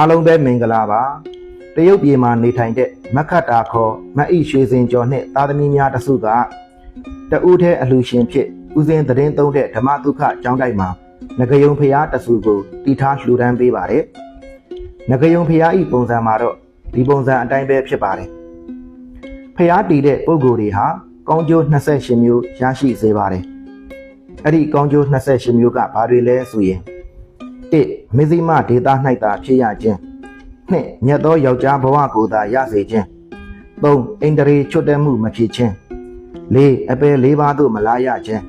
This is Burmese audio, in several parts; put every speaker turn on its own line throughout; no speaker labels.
အားလုံးပဲမင်္ဂလာပါတရုတ်ပြည်မှာနေထိုင်တဲ့မခတ်တာခေါ်မအိရွှေစင်ကျော်နှင့်သားသမီးများတစုကတဦးထဲအလှရှင်ဖြစ်ဦးစင်သတင်းသုံးတဲ့ဓမ္မဒုက္ခကျောင်းတိုက်မှာငကယုံဖျားတစုကိုတီထားလှူဒန်းပေးပါတယ်ငကယုံဖျားဤပုံစံမှာတော့ဒီပုံစံအတိုင်းပဲဖြစ်ပါတယ်ဖျားတီတဲ့ပုံကိုယ်တွေဟာကောင်းကျိုး28မျိုးရရှိစေပါတယ်အဲ့ဒီကောင်းကျိုး28မျိုးကဘာတွေလဲဆိုရင် 1. မေဇိမဒေတာ၌သာဖြစ်ရခြင်း 2. မြတ်သောယောက်ျားဘဝကိုသာရစေခြင်း 3. အိန္ဒြေချွတ်တဲ့မှုမဖြစ်ခြင်း 4. အပယ်၄ပါးသို့မလာရခြင်း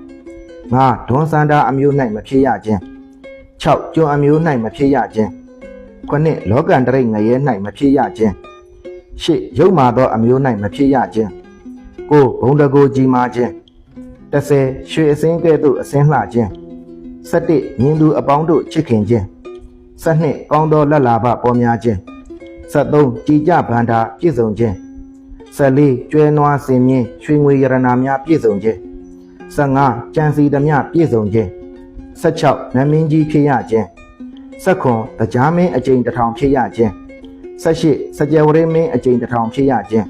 5. ဒွန်စန္ဒာအမျိုး၌မဖြစ်ရခြင်း 6. ကျွန်းအမျိုး၌မဖြစ်ရခြင်း 9. လောကန္တရိတ်ငရဲ၌မဖြစ်ရခြင်း 8. ရုပ်မာသောအမျိုး၌မဖြစ်ရခြင်း 9. ဘုံတကိုကြီးမာခြင်း 10. ရွှေအစင်းကဲ့သို့အစင်းလှခြင်း17မြင်းသူအပေါင်းတို့ချစ်ခင်ခြင်း 12ကောင်းသောလက်လာဘပေါ်များခြင်း73ကြည်ကြဗန္တာပြည့်စုံခြင်း14ကျွဲနွားစင်မြင့်ရွှေငွေရတနာများပြည့်စုံခြင်း15ကြံစီသမျှပြည့်စုံခြင်း16နမင်းကြီးဖြစ်ရခြင်း19တရားမင်းအကျိန်တစ်ထောင်ဖြစ်ရခြင်း18စကြဝဠာမင်းအကျိန်တစ်ထောင်ဖြစ်ရခြင်း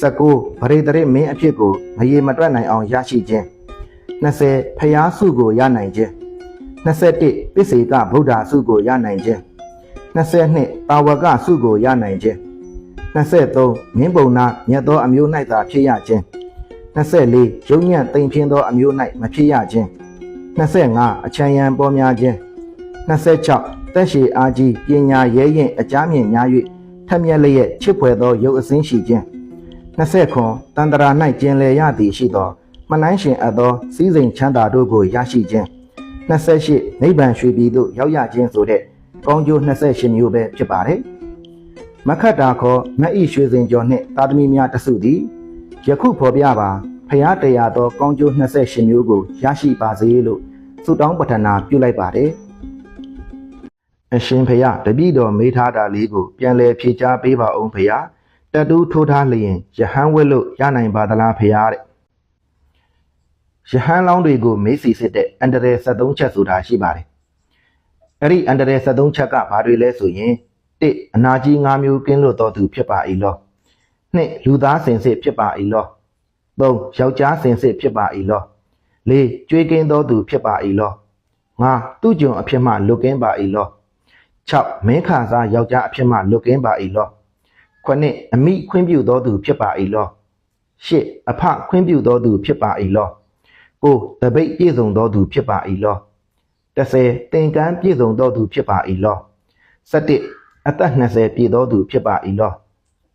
19ဗရေတရမင်းအဖြစ်ကိုမရေမတွက်နိုင်အောင်ရရှိခြင်း20ဖျားစုကိုရနိုင်ခြင်း 21ပစ္စေကဗုဒ္ဓစုကိုရနိုင်ခြင်း22တာဝကစုကိုရနိုင်ခြင်း23မင်းပုံနာမြတ်သောအမျိုး၌သာဖြစ်ရခြင်း24ရုံညံ့တိမ်ဖြင်းသောအမျိုး၌မဖြစ်ရခြင်း25အချမ်းရန်ပေါ်များခြင်း26တက်ရှိအားကြီးပညာရဲရင်အကြမ်းမြင့်များ၍ထက်မြက်လျက်ချစ်ဖွယ်သောရုပ်အစင်းရှိခြင်း29တန်တရာ၌ကျင်လည်ရသည်ရှိသောမနှိုင်းရှင်အပ်သောစည်းစိမ်ချမ်းသာတို့ကိုရရှိခြင်း 28နိဗ္ဗာန်ရွှေပြည်သို့ရောက်ရခြင်းဆိုတဲ့ကောင်းကျိုး28မျိုးပဲဖြစ်ပါတယ်။မခတ်တာခေါ်မအိရွှေစင်ကျော်နှင့်သာသမီများတစုသည်ယခုဖော်ပြပါဖရာတရားသောကောင်းကျိုး28မျိုးကိုရရှိပါစေလို့ဆုတောင်းပတ္ထနာပြုလိုက်ပါတယ်။အရှင်ဖရာတပည့်တော်မေးထားတာလေးကိုပြန်လည်ဖြေကြားပေးပါအောင်ဖရာတတူးထိုးထားလျင်ယဟန်ဝက်လို့ရနိုင်ပါသလားဖရာတဲ့ ယဟန်လောင်းတွေကိုမေးစီစစ်တဲ့အန္တရာယ်73ချက်ဆိုတာရှိပါတယ်။အဲ့ဒီအန္တရာယ်73ချက်ကဘာတွေလဲဆိုရင်1အနာကြီး5မျိုးကင်းလို့တော်သူဖြစ်ပါ၏လော2လူသားစင်စစ်ဖြစ်ပါ၏လော3ယောက်ျားစင်စစ်ဖြစ်ပါ၏လော4ကျွေးကင်းတော်သူဖြစ်ပါ၏လော5သူ့ကြုံအဖြစ်မှလွတ်ကင်းပါ၏လော6မင်းခါစားယောက်ျားအဖြစ်မှလွတ်ကင်းပါ၏လော9အမိခွင့်ပြုတော်သူဖြစ်ပါ၏လော8အဖခွင့်ပြုတော်သူဖြစ်ပါ၏လော ကိုတပိတ်ပြည့်စုံတော်သူဖြစ်ပါ၏လော30သင်္ကန်းပြည့်စုံတော်သူဖြစ်ပါ၏လော17အသက်20ပြည့်တော်သူဖြစ်ပါ၏လော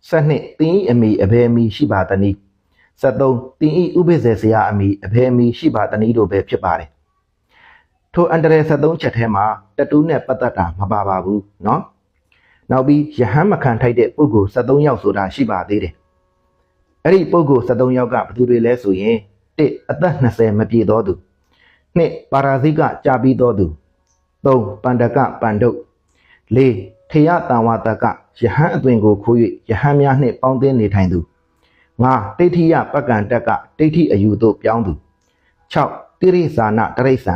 12သင်၏အမိအဘယ်အမိရှိပါသနည်း73သင်၏ဥပိ္ပဇေဆရာအမိအဘယ်အမိရှိပါသနည်းတို့ပဲဖြစ်ပါတယ်ထိုအန္တရာယ်73ချက်ထဲမှာတတူးနဲ့ပတ်သက်တာမပါပါဘူးเนาะနောက်ပြီးယဟန်မခံထိုက်တဲ့ပုဂ္ဂိုလ်73ယောက်ဆိုတာရှိပါသေးတယ်အဲ့ဒီပုဂ္ဂိုလ်73ယောက်ကဘယ်သူတွေလဲဆိုရင် 1အသက်20မပြည့်သောသူ2ပါရာဇိကကြာပြီးသောသူ3ပန္ဒကပန္ဒုတ်4ထေယတံဝတကယဟန်အသွင်ကိုခိုး၍ယဟန်များနှင့်ပေါင်းသင်းနေထိုင်သူ5တိဋ္ဌိယပက္ကံတက်ကဒိဋ္ဌိအယူသို့ပြောင်းသူ6တိရိဇာနတရိษံ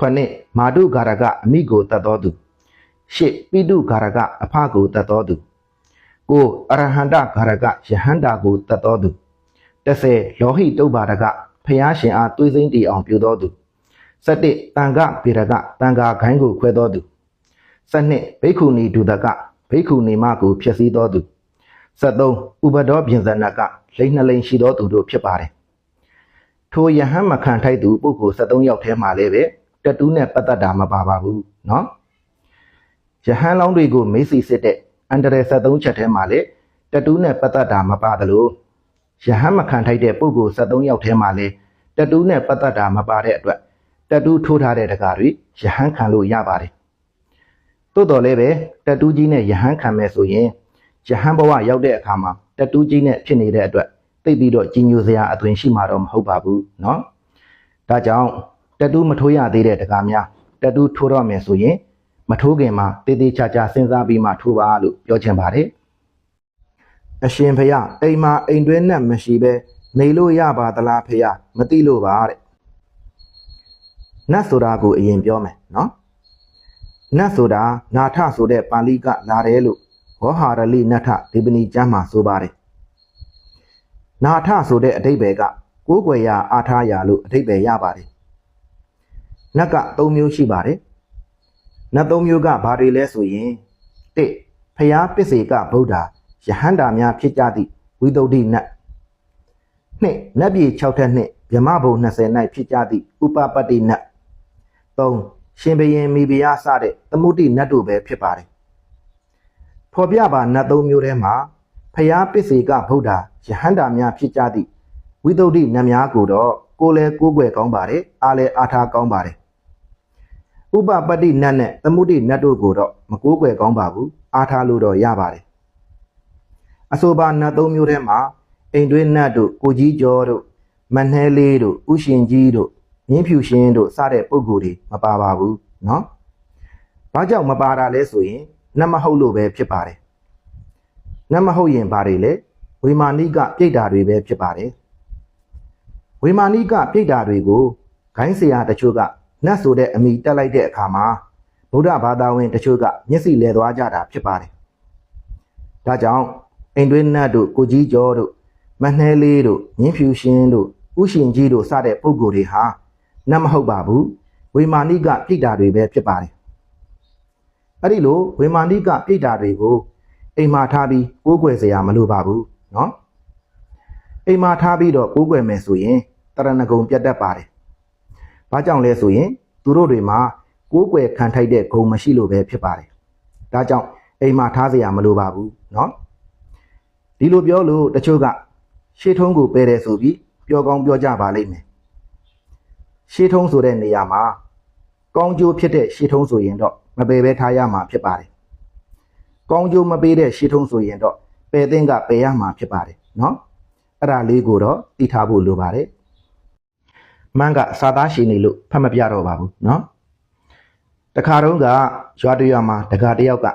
9မာတုဂါရကအမိကိုတတ်တော်သူ8ပိတုဂါရကအဖကိုတတ်တော်သူ9အရဟန္တဂါရကယဟန္တာကိုတတ်တော်သူ 30လောဟိတုပ္ပါဒကဖျားရှင်အားတွေးစိမ့်တည်အောင်ပြုတော်သူ17တန်ခဗေရကတန်ခါခိုင်းကိုခွဲတော်သူ12ဘိက္ခုနီဒုဒကဘိက္ခုနီမကိုဖျက်ဆီးတော်သူ73ဥပဒောပြင်ဇနကလိမ့်နှလိမ့်ရှိတော်သူတို့ဖြစ်ပါတယ်ထိုယဟန်မခံထိုက်သူပုဂ္ဂိုလ်73ယောက်ထဲမှာလည်းပဲတတူးနဲ့ပတ်သက်တာမပါပါဘူးเนาะယဟန်လောင်းတွေကိုမေးစီစစ်တဲ့အန္တရာယ်73ချက်ထဲမှာလည်းတတူးနဲ့ပတ်သက်တာမပါသလို ယဟန်မခံထိုက်တဲ့ပုဂ္ဂိုလ်73ယောက်ထဲမှာလည်းတတူးနဲ့ပတ်သက်တာမပါတဲ့အတွက်တတူးထိုးထားတဲ့တကားတွေယဟန်ခံလို့ရပါတယ်။သို့တော်လည်းပဲတတူးကြီးနဲ့ယဟန်ခံမဲ့ဆိုရင်ယဟန်ဘဝရောက်တဲ့အခါမှာတတူးကြီးနဲ့ဖြစ်နေတဲ့အတွက်သိပြီးတော့ကြီးညိုစရာအသွင်ရှိမှာတော့မဟုတ်ပါဘူးเนาะ။ဒါကြောင့်တတူးမထိုးရသေးတဲ့တကားများတတူးထိုးတော့မယ်ဆိုရင်မထိုးခင်မှာတေးသေးချာချာစဉ်းစားပြီးမှထိုးပါလို့ပြောချင်ပါတယ်။ အရှင်ဖယအိမ်မှာအိမ်တွင်းနဲ့မရှိပဲနေလို့ရပါသလားဖယမသိလို့ပါတဲ့နတ်ဆိုတာကိုအရင်ပြောမယ်နော်နတ်ဆိုတာနာထဆိုတဲ့ပါဠိကလာတယ်လို့ဝဟာရလိနထဒီပနီကျမ်းမှာဆိုပါတယ်နာထဆိုတဲ့အဓိပ္ပာယ်ကကိုးကွယ်ရာအားထားရာလို့အဓိပ္ပာယ်ရပါတယ်နတ်က၃မျိုးရှိပါတယ်နတ်၃မျိုးကဘာတွေလဲဆိုရင်၁ဖျားပစ္စေကဗုဒ္ဓ ယဟန္တာများဖြစ်ကြသည့်ဝိသုဒ္ဓိနတ်နှစ်နတ်ပြည်6ထက်နှစ်ဗြဟ္မဘုံ20၌ဖြစ်ကြသည့်ဥပပတ္တိနတ်၃ရှင်ဘရင်မိဖုရားစတဲ့သမုဒ္ဒိနတ်တို့ပဲဖြစ်ပါတယ်ဖော်ပြပါနတ်သုံးမျိုးထဲမှာဖျားပစ္စေကဗုဒ္ဓယဟန္တာများဖြစ်ကြသည့်ဝိသုဒ္ဓိနတ်များကိုတော့ကိုယ်လဲကိုးကွယ်ကောင်းပါတယ်အားလဲအားထားကောင်းပါတယ်ဥပပတ္တိနတ်နဲ့သမုဒ္ဒိနတ်တို့ကိုတော့မကိုးကွယ်ကောင်းပါဘူးအားထားလို့တော့ရပါတယ် အဆိုပါနတ်သုံးမျိုးထဲမှာအိမ်တွင်းနတ်တို့ကိုကြီးကျော်တို့မနှဲလေးတို့ဥရှင်ကြီးတို့မြင်းဖြူရှင်တို့စတဲ့ပုံကိုယ်တွေမပါပါဘူးเนาะဘာကြောင့်မပါတာလဲဆိုရင်နတ်မဟုတ်လို့ပဲဖြစ်ပါတယ်နတ်မဟုတ်ရင်ဘာတွေလဲဝေမာနိကပြိတ္တာတွေပဲဖြစ်ပါတယ်ဝေမာနိကပြိတ္တာတွေကိုဂိုင်းဆရာတချို့ကနတ်ဆိုတဲ့အမိတက်လိုက်တဲ့အခါမှာဗုဒ္ဓဘာသာဝင်တချို့ကမျက်စိလဲသွားကြတာဖြစ်ပါတယ်ဒါကြောင့် အိမ်တွင်းနတ်တို့ကိုကြီးကျော်တို့မနှဲလေးတို့မြင်းဖြူရှင်တို့ဥရှင်ကြီးတို့စတဲ့ပုံကိုယ်တွေဟာနတ်မဟုတ်ပါဘူးဝေမာနိကပြိတ္တာတွေပဲဖြစ်ပါတယ်အဲ့ဒီလိုဝေမာနိကပြိတ္တာတွေကိုအိမ်မှာထားပြီးကိုးကွယ်စရာမလိုပါဘူးเนาะအိမ်မှာထားပြီးတော့ကိုးကွယ်မယ်ဆိုရင်တရဏဂုံပြတ်တတ်ပါတယ်ဘာကြောင့်လဲဆိုရင်သူတို့တွေမှာကိုးကွယ်ခံထိုက်တဲ့ဂုံမရှိလို့ပဲဖြစ်ပါတယ်ဒါကြောင့်အိမ်မှာထားစရာမလိုပါဘူးเนาะ ဒီလိုပြောလို့တချို့ကရှေးထုံးကိုပယ်တယ်ဆိုပြီးပြောကောင်းပြောကြပါလိမ့်မယ်ရှေးထုံးဆိုတဲ့နေရာမှာကောင်းကျိုးဖြစ်တဲ့ရှေးထုံးဆိုရင်တော့မပယ်ပဲထားရမှာဖြစ်ပါတယ်ကောင်းကျိုးမပေးတဲ့ရှေးထုံးဆိုရင်တော့ပယ်သင့်ကပယ်ရမှာဖြစ်ပါတယ်เนาะအဲ့ဒါလေးကိုတော့သိထားဖို့လိုပါတယ်မန်းကစာသားရှင်နေလို့ဖတ်မပြတော့ပါဘူးเนาะတခါတုန်းကရွာတရွာမှာတကာတယောက်က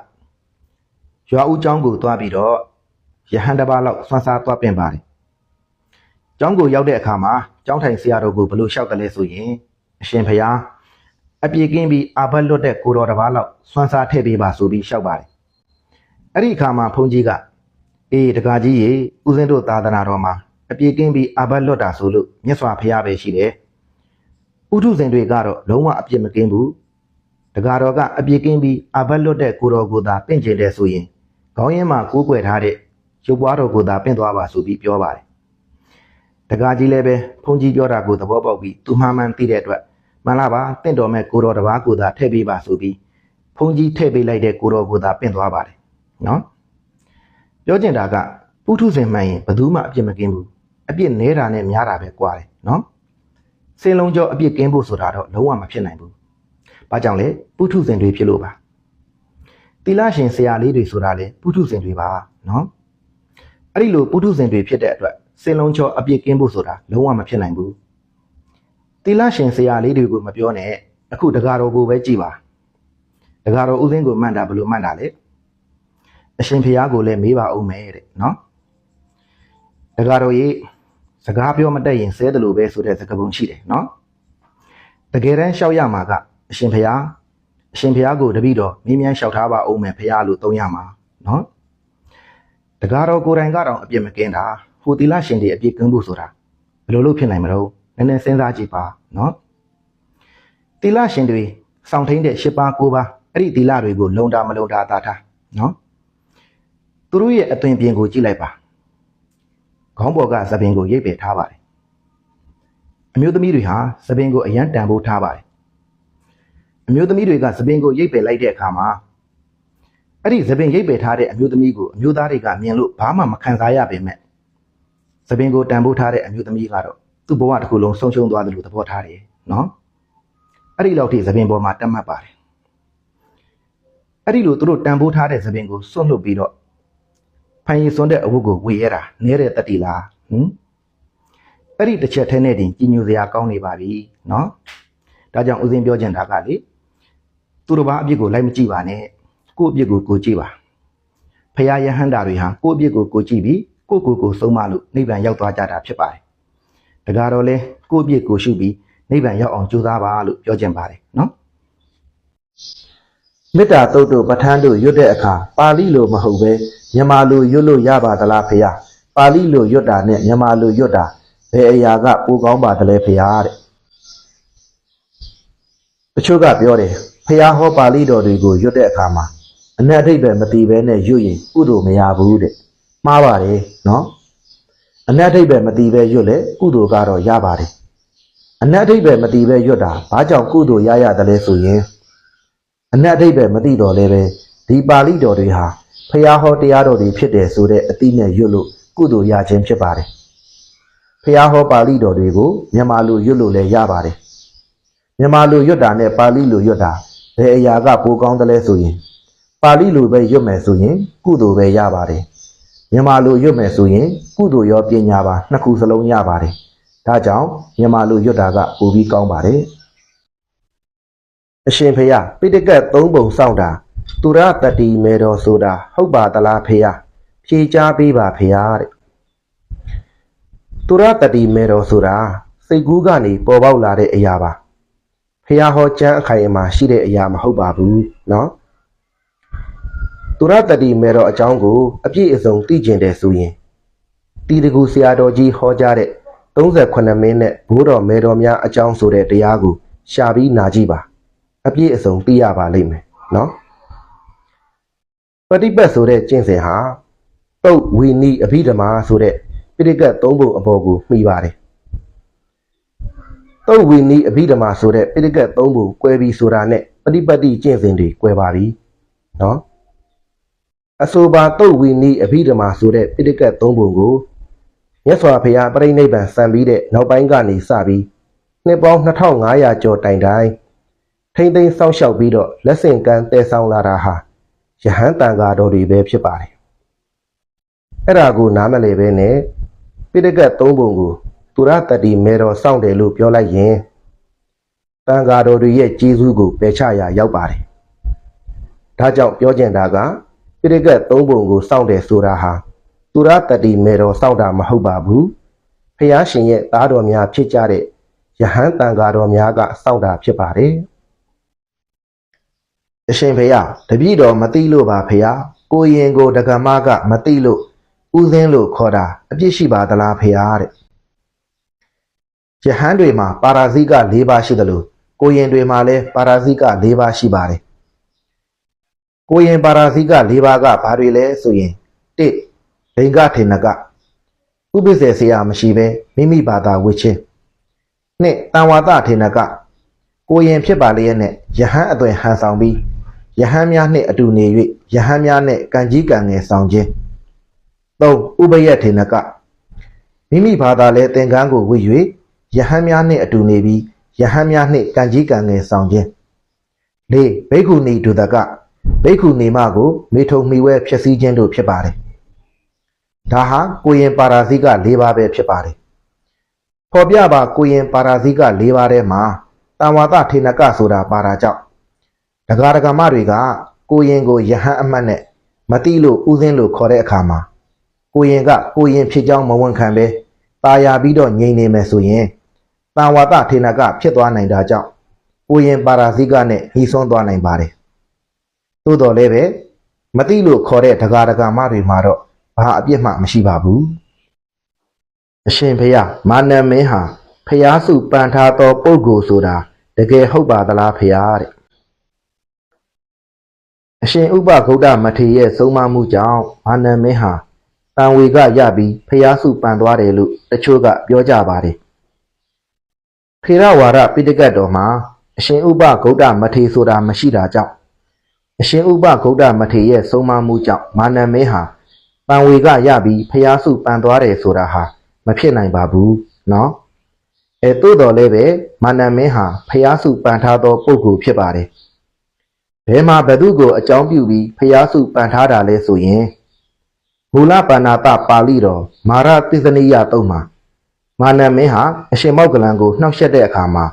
ရွာဦးเจ้าကိုသွားပြီးတော့ ယဟန်တစ်ပါးလောက်ဆွမ်းစားသွားပင်ပါတယ်။ကျောင်းကိုရောက်တဲ့အခါမှာကျောင်းထိုင်ဆရာတော်ကိုဘလို့လျှောက်တယ်လဲဆိုရင်အရှင်ဖျားအပြေကင်းပြီးအာဘတ်လွတ်တဲ့ကိုတော်တစ်ပါးလောက်ဆွမ်းစားထည့်ပေးပါဆိုပြီးလျှောက်ပါတယ်။အဲ့ဒီအခါမှာဘုန်းကြီးကအေးတကာကြီးရေဦးစင်းတို့သာသနာတော်မှာအပြေကင်းပြီးအာဘတ်လွတ်တာဆိုလို့မြတ်စွာဘုရားပဲရှိတယ်။ဥထုဇင်တွေကတော့လုံးဝအပြစ်မကင်းဘူး။တကာတော်ကအပြေကင်းပြီးအာဘတ်လွတ်တဲ့ကိုတော်ကိုသာပင့်ကျင်တယ်ဆိုရင်ခေါင်းရင်းမှာကိုးကွယ်ထားတဲ့ ရုပ်ပွားတော်ကိုသာပင့်သွားပါဆိုပြီးပြောပါတယ်။တကားကြီးလည်းပဲဘုန်းကြီးပြောတာကိုသဘောပေါက်ပြီးသူမှန်မှန်သိတဲ့အတွက်မှန်လားပါတင့်တော်မဲ့ကိုတော်တစ်ပါးကိုသာထည့်ပေးပါဆိုပြီးဘုန်းကြီးထည့်ပေးလိုက်တဲ့ကိုတော်ကိုသာပင့်သွားပါတယ်။နော်။ပြောချင်တာကပုထုဇဉ်မှန်ရင်ဘယ်သူမှအပြစ်မကင်းဘူး။အပြစ်နဲတာနဲ့များတာပဲကွာတယ်နော်။စင်လုံးကျော်အပြစ်ကင်းဖို့ဆိုတာတော့လုံးဝမဖြစ်နိုင်ဘူး။ဘာကြောင့်လဲပုထုဇဉ်တွေဖြစ်လို့ပါ။တိလရှင်ဆရာလေးတွေဆိုတာလေပုထုဇဉ်တွေပါနော်။ အဲ့ဒီလိုပုထုဇဉ်တွေဖြစ်တဲ့အတွက်စင်လုံးချောအပြစ်ကင်းဖို့ဆိုတာလုံးဝမဖြစ်နိုင်ဘူးတိလရှင်ဆရာလေးတွေကိုမပြောနဲ့အခုတကားတော်ကိုပဲကြည်ပါတကားတော်ဥစဉ်ကိုမှန်တာဘယ်လိုမှန်တာလဲအရှင်ဖျားကိုလည်းမေးပါဦးမယ်တဲ့နော်တကားတော်ကြီးစကားပြောမတတ်ရင်ဆဲတယ်လို့ပဲဆိုတဲ့စကားပုံရှိတယ်နော်တကယ်တမ်းလျှောက်ရမှာကအရှင်ဖျားအရှင်ဖျားကိုတပည့်တော်မင်းမြန်လျှောက်ထားပါဦးမယ်ဖျားလို့သုံးရမှာနော် တကားတော်ကိုယ်တိုင်ကတော့အပြစ်မကင်းတာဟိုတီလာရှင်တွေအပြစ်ကင်းဖို့ဆိုတာဘယ်လိုလုပ်ဖြစ်နိုင်မလို့နည်းနည်းစဉ်းစားကြည့်ပါနော်တီလာရှင်တွေစောင့်ထိန်တဲ့၈ပါး၉ပါးအဲ့ဒီတီလာတွေကိုလုံတာမလုံတာသာထားနော်သူတို့ရဲ့အသွင်ပြင်ကိုကြည့်လိုက်ပါခေါင်းပေါ်ကသပင်ကိုရိပ်ပယ်ထားပါတယ်အမျိုးသမီးတွေဟာသပင်ကိုအရန်တန်ဖိုးထားပါတယ်အမျိုးသမီးတွေကသပင်ကိုရိပ်ပယ်လိုက်တဲ့အခါမှာ အဲ့ဒီသပင်ရိပ်ပယ်ထားတဲ့အမျိုးသမီးကိုအမျိုးသားတွေကမြင်လို့ဘာမှမခံစားရပေမဲ့သပင်ကိုတန်ဖိုးထားတဲ့အမျိုးသမီးကတော့သူ့ဘဝတစ်ခုလုံးဆုံးရှုံးသွားတယ်လို့သဘောထားတယ်နော်အဲ့ဒီလောက်ထိသပင်ပေါ်မှာတက်မှတ်ပါတယ်အဲ့ဒီလိုသူတို့တန်ဖိုးထားတဲ့သပင်ကိုစွန့်လွတ်ပြီးတော့ဖိုင်ရီစွန့်တဲ့အဝတ်ကိုဝေရတာနဲတဲ့တတိလားဟင်အဲ့ဒီတစ်ချက်ထဲနဲ့တင်ကြီးညိုစရာကောင်းနေပါပြီနော်ဒါကြောင့်ဦးစင်းပြောချင်တာကလေသူတို့ဘာအပြစ်ကိုလိုက်မကြည့်ပါနဲ့ ကိုယ့်အပြစ်ကိုကိုကြည့်ပါဖရာယဟန္တာတွေဟာကိုယ့်အပြစ်ကိုကိုကြည့်ပြီးကိုယ့်ကိုယ်ကိုဆုံးမလို့နိဗ္ဗာန်ရောက်သွားကြတာဖြစ်ပါတယ်တကားတော့လဲကိုယ့်အပြစ်ကိုရှုပြီးနိဗ္ဗာန်ရောက်အောင်ကြိုးစားပါလို့ပြောချင်ပါတယ်နော်မေတ္တာတုတ်တို့ပဋ္ဌာန်းတို့ရွတ်တဲ့အခါပါဠိလိုမဟုတ်ပဲမြန်မာလိုရွတ်လို့ရပါသလားဖေဟာပါဠိလိုရွတ်တာနဲ့မြန်မာလိုရွတ်တာဘယ်အရာကပိုကောင်းပါသလဲဖေဟာတဲ့တချို့ကပြောတယ်ဖေဟာဟောပါဠိတော်တွေကိုရွတ်တဲ့အခါမှာ အမြတ်အိဗယ်မတည်ဘဲနဲ့ရွတ်ရင်ကုသိုလ်မရဘူးတဲ့မှားပါတယ်နော်အနတ်အိဗယ်မတည်ဘဲရွတ်လေကုသိုလ်ကတော့ရပါတယ်အနတ်အိဗယ်မတည်ဘဲရွတ်တာဘာကြောင့်ကုသိုလ်ရရတယ်လဲဆိုရင်အနတ်အိဗယ်မတည်တော့လဲပဲဒီပါဠိတော်တွေဟာဖျားဟောတရားတော်တွေဖြစ်တယ်ဆိုတဲ့အတိနဲ့ရွတ်လို့ကုသိုလ်ရခြင်းဖြစ်ပါတယ်ဖျားဟောပါဠိတော်တွေကိုမြန်မာလိုရွတ်လို့လည်းရပါတယ်မြန်မာလိုရွတ်တာနဲ့ပါဠိလိုရွတ်တာဘယ်အရာကပိုကောင်းတယ်လဲဆိုရင် ပါဠိလိုပဲရွတ်မယ်ဆိုရင် ကုသိုလ်ပဲရပါတယ်မြန်မာလိုရွတ်မယ်ဆိုရင် ကုသိုလ်ရောပညာပါနှစ်ခုစလုံးရပါတယ်ဒါကြောင့်မြန်မာလိုရွတ်တာကပိုပြီးကောင်းပါတယ် အရှင်ဖေယပိဋကတ်သုံးပုံစောင့်တာသူရတတိမေတော်ဆိုတာဟုတ်ပါသလားဖေယဖြေချပေးပါဖေယတဲ့သူရတတိမေတော်ဆိုတာစိတ်ကူးကနေပေါ်ပေါက်လာတဲ့အရာပါဖေယဟောကျမ်းအခိုင်အမာရှိတဲ့အရာမဟုတ်ပါဘူးเนาะ သူရတတိမေတော်အကြောင်းကို အပြည့်အစုံသိကျင်တယ်ဆိုရင်တီတကူဆရာတော်ကြီးဟောကြားတဲ့38မိနစ်ဘိုးတော်မေတော်များအကြောင်းဆိုတဲ့တရားကိုရှာပြီးနာကြည့်ပါ အပြည့်အစုံသိရပါလိမ့်မယ်နော်ပฏิပတ်ဆိုတဲ့ကျင့်စဉ်ဟာပုတ်ဝီနီအဘိဓမ္မာဆိုတဲ့ပိဋကတ်သုံးပုံအပေါ်ကိုမှီပါတယ်တုတ်ဝီနီအဘိဓမ္မာဆိုတဲ့ပိဋကတ်သုံးပုံ꿰ပြီးဆိုတာနဲ့ပฏิပတ်တိကျင့်စဉ်တွေ꿰ပါပြီနော် အဆိုပါတုတ်ဝီနီအဘိဓမ္မာဆိုတဲ့ပိဋကတ်သုံးပုံကိုမြတ်စွာဘုရားပြိဋိဘံစံပြီးတဲ့နောက်ပိုင်းကနေစပြီးနှစ်ပေါင်း2500ကျော်တိုင်တိုင်ထိမ့်သိမ်းစောင့်ရှောက်ပြီးတော့လက်ဆင့်ကမ်းတည်ဆောင်လာတာဟာယဟန်တန်ဃာတော်တွေပဲဖြစ်ပါတယ်အဲ့ဒါကိုနားမလည်ပဲနဲ့ပိဋကတ်သုံးပုံကိုသူရတတိမေတော်စောင့်တယ်လို့ပြောလိုက်ရင်တန်ဃာတော်တွေရဲ့ကျေးဇူးကိုပယ်ချရာရောက်ပါတယ်ဒါကြောင့်ပြောကျင်တာက ပိဋကတ်သုံးပုံကိုစောင့်တယ်ဆိုတာဟာသူရတတိမေတော်စောင့်တာမဟုတ်ပါဘူးဖះရှင်ရဲ့သားတော်များဖြစ်ကြတဲ့ယဟန်တန်ဃာတော်များကစောင့်တာဖြစ်ပါတယ်အရှင်ဖေယတပည့်တော်မသိလို့ပါဖေယကိုရင်ကိုဒကမကမသိလို့ဥသင်းလို့ခေါ်တာအပြစ်ရှိပါသလားဖေယတဲ့ယဟန်တွေမှာပါရာဇိက၄ပါးရှိတယ်လို့ကိုရင်တွေမှာလည်းပါရာဇိက၄ပါးရှိပါတယ် ကိုရင်ပါရာဇိက၄ပါးကဘာတွေလဲဆိုရင်၁ဘိင်္ဂထေနကဥပ္ပစ္စေဆရာမရှိပဲမိမိဘာသာဝစ်ချင်းနှစ်တန်ဝါဒထေနကကိုရင်ဖြစ်ပါလျက်နဲ့ယဟန်အသွင်ဟန်ဆောင်ပြီးယဟန်များနှင့်အတူနေ၍ယဟန်များနှင့်ကံကြီးကံငယ်ဆောင်ခြင်း၃ဥပယတ်ထေနကမိမိဘာသာလဲသင်္ကန်းကိုဝစ်၍ယဟန်များနှင့်အတူနေပြီးယဟန်များနှင့်ကံကြီးကံငယ်ဆောင်ခြင်း၄ဘိက္ခုနီဒုဒက ဘိက္ခုနီမကိုမေထုံမှီဝဲဖြစ်စည်းခြင်းတို့ဖြစ်ပါတယ်ဒါဟာကိုရင်ပါရာဇိက၄ပါးပဲဖြစ်ပါတယ်ဖော်ပြပါကိုရင်ပါရာဇိက၄ပါးထဲမှာတန်ဝါဒထေနကဆိုတာပါတာကြောင့်ဒဂါဒဂမတွေကကိုရင်ကိုယဟန်အမတ်နဲ့မတိလို့ဥစဉ်လို့ခေါ်တဲ့အခါမှာကိုရင်ကကိုရင်ဖြစ်ကြောင်းမဝန်ခံပဲตาယာပြီးတော့ငြိမ်နေမယ်ဆိုရင်တန်ဝါဒထေနကဖြစ်သွားနိုင်တာကြောင့်ကိုရင်ပါရာဇိကနဲ့ညီဆွန်းသွားနိုင်ပါတယ် သို့တော်လည်းပဲမတိလို့ခေါ်တဲ့ဒဂါဒဂမတွေမှာတော့ဘာအပြစ်မှမရှိပါဘူးအရှင်ဖေယမာနမင်းဟာဖျားစုပန်ထားသောပုဂ္ဂိုလ်ဆိုတာတကယ်ဟုတ်ပါသလားဖျားတဲ့အရှင်ဥပဂௌတမထေရရဲ့ဆုံးမမှုကြောင့်မာနမင်းဟာတန်ဝေကရပြီးဖျားစုပန်သွားတယ်လို့တချို့ကပြောကြပါတယ်ထေရဝါဒပိဋကတ်တော်မှာအရှင်ဥပဂௌတမထေရဆိုတာမရှိတာကြောင့် အရှင်ဥပဂုဒ္ဒမထေရဲ့ဆုံးမမှုကြောင့်မာနမင်းဟာပန်ဝေကရပြီးဖျားစုပန်သွားတယ်ဆိုတာဟာမဖြစ်နိုင်ပါဘူးနော်အဲသို့တော်လည်းပဲမာနမင်းဟာဖျားစုပန်ထားသောပုဂ္ဂိုလ်ဖြစ်ပါတယ်ဘယ်မှာဘသူကိုအကြောင်းပြုပြီးဖျားစုပန်ထားတာလဲဆိုရင်မူလပါဏာတပါဠိတော်မာရသစ္စနိယတုံးမှာမာနမင်းဟာအရှင်မောက္ကလန်ကိုနှောက်ယှက်တဲ့အခါမှာ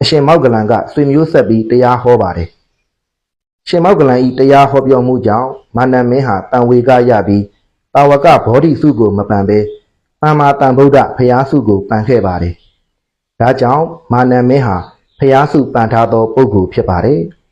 အရှင်မောက္ကလန်ကဆွေမျိုးဆက်ပြီးတရားဟောပါတယ်။ ရှင်မောက္ကလန်ဤတရားဟောပြောမှုကြောင့်မာနမင်းဟာတန်ဝေကရပြီးတာဝကဘောဓိစုကိုမပန်ဘဲသမ္မာတန်ဗုဒ္ဓဖျားစုကိုပန်ခဲ့ပါတယ်ဒါကြောင့်မာနမင်းဟာဖျားစုပန်ထားသောပုဂ္ဂိုလ်ဖြစ်ပါတယ်။